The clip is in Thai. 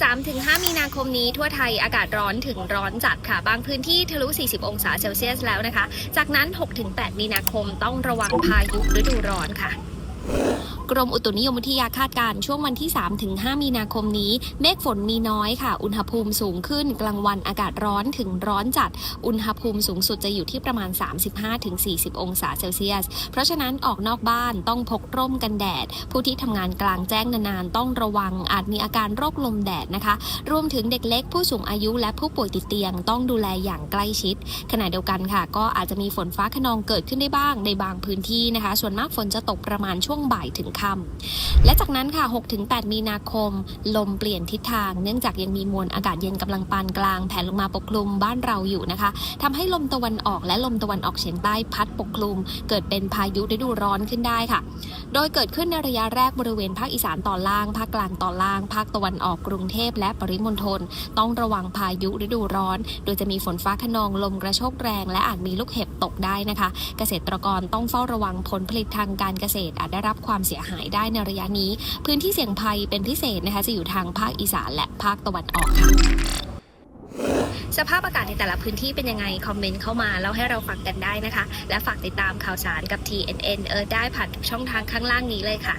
3-5 มีนาคมนี้ทั่วไทยอากาศร้อนถึงร้อนจัดค่ะ บางพื้นที่ทะลุ 40 องศาเซลเซียสแล้วนะคะ จากนั้น 6-8 มีนาคมต้องระวังพายุฤดูร้อนค่ะ กรมอุตุนิยมวิทยาคาดการณ์ช่วงวันที่ 3-5 มีนาคมนี้ เมฆฝนมีน้อยค่ะ อุณหภูมิสูงขึ้นกลางวันอากาศร้อนถึงร้อนจัด อุณหภูมิสูงสุดจะอยู่ที่ประมาณ 35-40 องศาเซลเซียส เพราะฉะนั้นออกนอกบ้านต้องพกร่มกันแดด ผู้ที่ทำงานกลางแจ้งนานๆ ต้องระวังอาจมีอาการโรคลมแดดนะคะ รวมถึงเด็กเล็กผู้สูงอายุและผู้ป่วยติดเตียงต้องดูแลอย่างใกล้ชิด ขณะเดียวกันค่ะ ก็อาจจะมีฝนฟ้าขนองเกิดขึ้นได้บ้างในบางพื้นที่นะคะ ส่วนมากฝนจะตกประมาณช่วงบ่ายถึงค่ำและจากนั้นค่ะ 6-8 มีนาคม ลมเปลี่ยนทิศทาง เนื่องจากยังมีมวลอากาศเย็นกำลังปานกลางแผ่ลงมาปกคลุมบ้านเราอยู่นะคะทำให้ลมตะวันออกและลมตะวันออกเฉียงใต้พัดปกคลุม เกิดเป็นพายุฤดูร้อนขึ้นได้ค่ะ โดยเกิดขึ้นในระยะแรกบริเวณภาคอีสานตอนล่างภาคกลางตอนล่าง ภาคตะวันออกกรุงเทพและปริมณฑลต้องระวังพายุฤดูร้อน โดยจะมีฝนฟ้าขนองลมกระโชกแรง และอาจมีลูกเห็บตกได้นะคะ เกษตรกรต้องเฝ้าระวังผลผลิตทางการเกษตรอาจได้รับความเสียหายายได้ในระยะนี้ พื้นที่เสี่ยงภัยเป็นพิเศษนะคะจะอยู่ทางภาคอีสานและภาคตะวันออกค่ะสภาพอากาศในแต่ละพื้นที่เป็นยังไง คอมเมนต์เข้ามาแล้วให้เราฟังกันได้นะคะ และฝากติดตามข่าวสารกับ TNN เออได้ผ่านช่องทางข้างล่างนี้เลยค่ะ